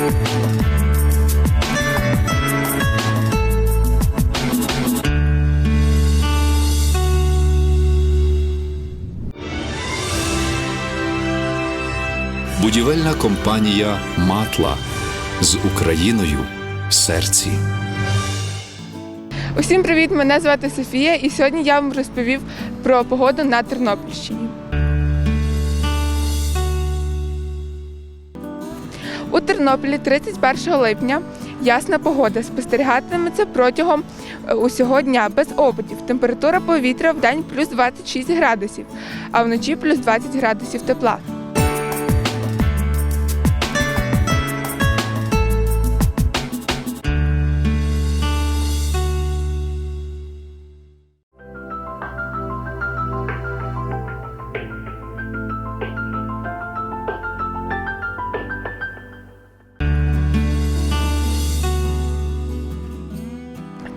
Будівельна компанія Матла з Україною в серці. Усім привіт! Мене звати Софія, і сьогодні я вам розповів про погоду на Тернопільщині. У Тернополі 31 липня ясна погода спостерігатиметься протягом е, усього дня без опадів. Температура повітря в день плюс 26 градусів, а вночі плюс 20 градусів тепла.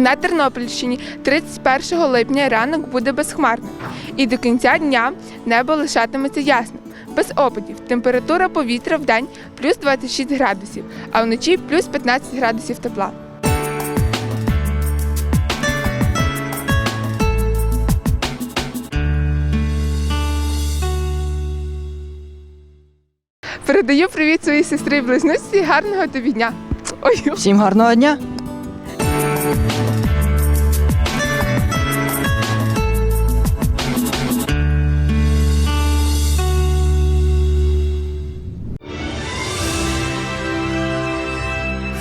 На Тернопільщині 31 липня ранок буде безхмарним, і до кінця дня небо лишатиметься ясним, без опадів. Температура повітря в день плюс 26 градусів, а вночі плюс 15 градусів тепла. Передаю привіт своїй сестрі близнюці. Гарного тобі дня. Ой, Всім гарного дня!